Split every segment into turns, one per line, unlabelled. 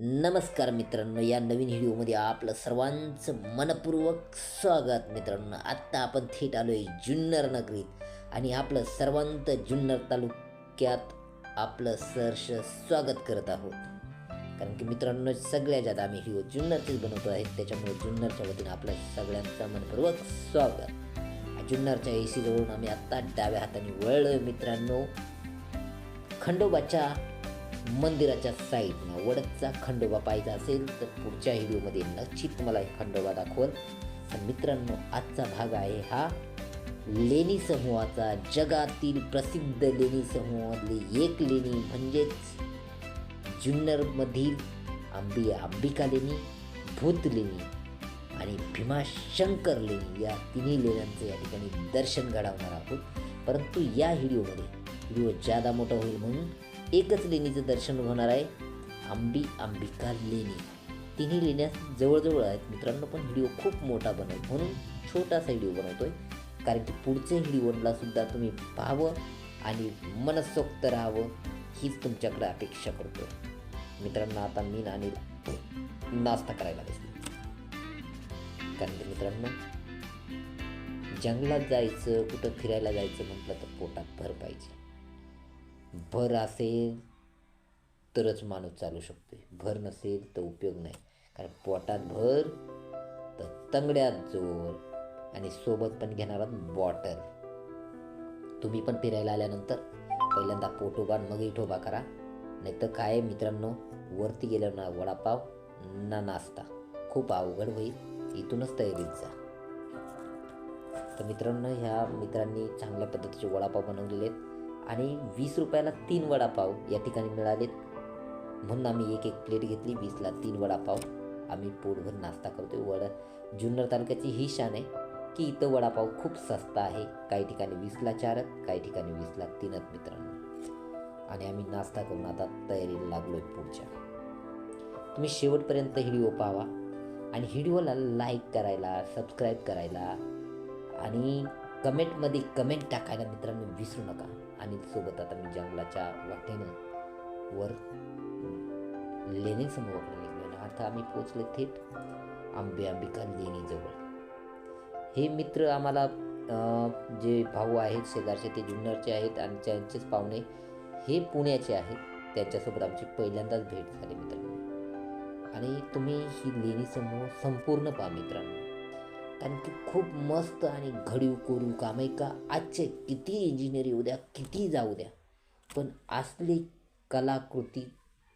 नमस्कार मित्रांनो या नवीन व्हिडिओमध्ये आपलं सर्वांचं मनपूर्वक स्वागत. मित्रांनो आत्ता आपण थेट आलो आहे जुन्नर नगरीत आणि आपलं सर्वांत जुन्नर तालुक्यात आपलं सहर्ष स्वागत करत आहोत. कारण की मित्रांनो सगळ्या ज्यात आम्ही व्हिडिओ जुन्नरचेच बनवतो आहे. त्याच्यामुळे जुन्नरच्या वतीनं आपलं सगळ्यांचं मनपूर्वक स्वागत. जुन्नरच्या ए सी जवळून आम्ही आत्ता डाव्या हाताने वळलो मित्रांनो. खंडोबाच्या मंदिराच्या साईडनं वडदचा खंडोबा पाहायचा असेल तर पुढच्या व्हिडिओमध्ये नक्कीच तुम्हाला एक खंडोबा दाखवल तर मित्रांनो आजचा भाग आहे हा लेणी समूहाचा. जगातील प्रसिद्ध लेणी समूहामधली एक लेणी म्हणजेच जुन्नरमधील आंबी अंबिका लेणी भूत लेणी आणि भीमाशंकर लेणी. या तिन्ही लेण्यांचं या ठिकाणी दर्शन घडवणार आहोत. परंतु या व्हिडिओमध्ये व्हिडिओ जादा मोठा होईल म्हणून एकच लेणीचं दर्शन होणार आहे. आंबी अंबिका लेणी. तिन्ही लेण्या जवळजवळ आहेत. मित्रांनो पण व्हिडिओ खूप मोठा बनव म्हणून छोटासा व्हिडिओ बनवतो आहे कारण की पुढच्या व्हिडिओला सुद्धा तुम्ही पाहावं आणि मनसोक्त राहावं हीच तुमच्याकडे अपेक्षा करतोय. मित्रांनो आता मी आणि नाश्ता करायला बसलो. कारण की मित्रांनो जंगलात जायचं कुठं फिरायला जायचं म्हटलं तर पोटात भर पाहिजे. भर असेल तरच माणूस चालू शकतो भर नसेल तर उपयोग नाही. कारण पोटात भर तर तंगड्यात जोर आणि सोबत पण घेणार बॉटल. तुम्ही पण फिरायला आल्यानंतर पहिल्यांदा पोटोबा मग इठोबा करा. नाही तर काय मित्रांनो वरती गेल्यावर ना वडापाव ना नाश्ता. खूप अवघड होईल. इथूनच तयारीत जा. तर मित्रांनो ह्या मित्रांनी चांगल्या पद्धतीचे वडापाव बनवलेले आहेत. आणि वीस रुपयाला तीन वडापाव या ठिकाणी मिळालेत. म्हणून आम्ही एक एक प्लेट घेतली वीसला तीन वडापाव. आम्ही पोटभर नाश्ता करतो वडा जुन्नर तालुक्याची ही शान आहे की इथं वडापाव खूप सस्ता आहे. काही ठिकाणी वीसला चारच काही ठिकाणी वीसला तीनच मित्रांनो. आणि आम्ही नाश्ता करून आता तयारीला लागलो आहे पुढच्या. तुम्ही शेवटपर्यंत व्हिडिओ पाहा आणि व्हिडिओला लाईक करायला सबस्क्राईब करायला आणि कमेंटमध्ये कमेंट टाकायला मित्रांनो विसरू नका. आणि सोबत आता मी जंगलाच्या वाटेनं वर लेणी समोरकडे निघलो अर्थ आम्ही पोचलो थेट आंबे अंबिका लेणीजवळ. हे मित्र आम्हाला जे भाऊ आहेत शेजारचे ते जुन्नरचे आहेत आणि त्यांचेच पाहुणे हे पुण्याचे आहेत. त्यांच्यासोबत आमची पहिल्यांदाच भेट झाली मित्रांनो. आणि तुम्ही ही लेणी समूह संपूर्ण पहा मित्रांनो. कारण की खूप मस्त आणि घडीव कोरीव काम आहे का? आजचे किती इंजिनियर येऊ द्या किती जाऊ द्या. पण असली कलाकृती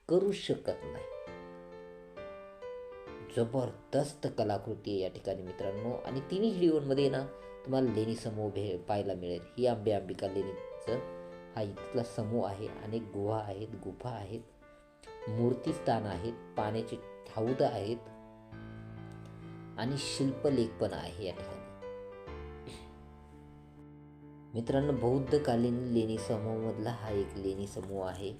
करू शकत नाही. जबरदस्त कलाकृती आहे या ठिकाणी मित्रांनो. आणि तिन्ही व्हिडिओमध्ये ना तुम्हाला लेणी समूह भे पाहायला मिळेल. ही आंबे अंबिका लेणीचं हा इथला समूह आहे. अनेक गुहा आहेत गुफा आहेत मूर्तीस्थान आहेत पाण्याचे ठाऊद आहेत. आणि शिल्पलेख पण आहे या ठिकाणी. मित्रांनो बौद्धकालीन लेणी समूहामधला हा एक लेणी समूह आहे.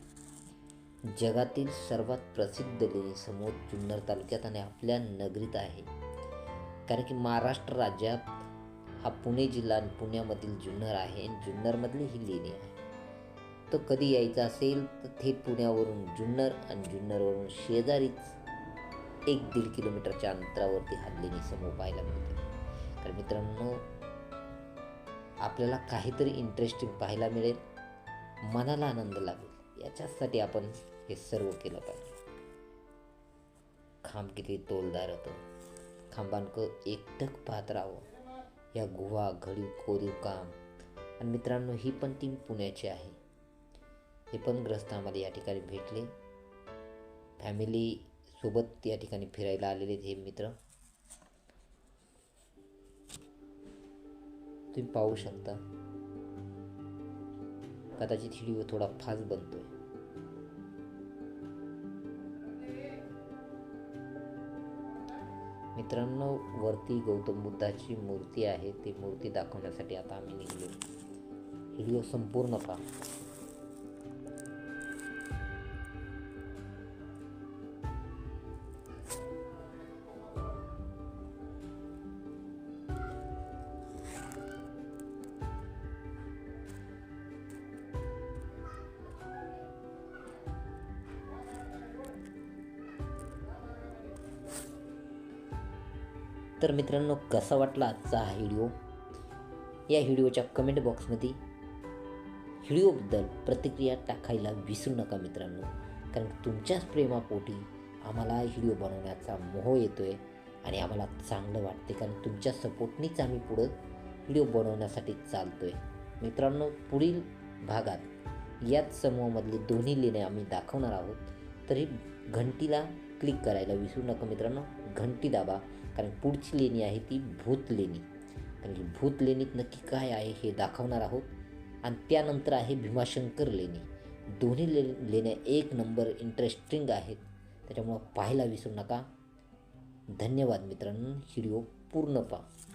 जगातील सर्वात प्रसिद्ध लेणी समूह जुन्नर तालुक्यात आणि आपल्या नगरीत आहे. कारण की महाराष्ट्र राज्यात हा पुणे जिल्हा आणि पुण्यामधील जुन्नर आहे आणि जुन्नरमधली ही लेणी आहे. तर कधी यायचं असेल तर थेट पुण्यावरून जुन्नर आणि जुन्नरवरून शेजारीच एक दीड किलोमीटरच्या अंतरावरती हा लेणी समूह पाहायला मिळते तर मित्रांनो आपल्याला काहीतरी इंटरेस्टिंग पाहायला मिळेल मनाला आनंद लागेल. याच्यासाठी आपण हे सर्व केलं पाहिजे. खांब किती तोलदार होतं. खांबांक एकटक पाहत राहावं. या गुहा घडीव कोरीव काम. आणि मित्रांनो ही पण टीम पुण्याची आहे. हे पण ग्रस्त आम्हाला या ठिकाणी भेटले. फॅमिली सोबत या ठिकाणी फिरायला आलेले हे मित्र. तुम्ही पाहू शकता. कदाचित व्हिडिओ थोडा फास्ट बनतोय. मित्रांनो वरती गौतम बुद्धाची मूर्ती आहे. ती मूर्ती दाखवण्यासाठी आता आम्ही निघलो व्हिडिओ संपूर्ण पहा. तर मित्रांनो कसा वाटला आजचा हा व्हिडिओ? या व्हिडिओच्या कमेंट बॉक्समध्ये व्हिडिओबद्दल प्रतिक्रिया टाकायला विसरू नका मित्रांनो कारण तुमच्याच प्रेमापोटी आम्हाला व्हिडिओ बनवण्याचा मोह येतो आहे आणि आम्हाला चांगलं वाटते कारण तुमच्या सपोर्टनीच आम्ही पुढं व्हिडिओ बनवण्यासाठी चालतो आहे मित्रांनो पुढील भागात याच समूहामधली दोन्ही लेणे आम्ही दाखवणार आहोत. तरी घंटीला क्लिक करायला विसरू नका मित्रांनो घंटी दाबा. कारण पुढची लेणी आहे ती भूत लेणी. कारण की भूत लेणीत नक्की काय आहे हे दाखवणार आहोत. आणि त्यानंतर आहे भीमाशंकर लेणी. दोन्ही ले लेण्या एक नंबर इंटरेस्टिंग आहेत. त्याच्यामुळं पाहायला विसरू नका. धन्यवाद मित्रांनो. व्हिडिओ पूर्ण पहा.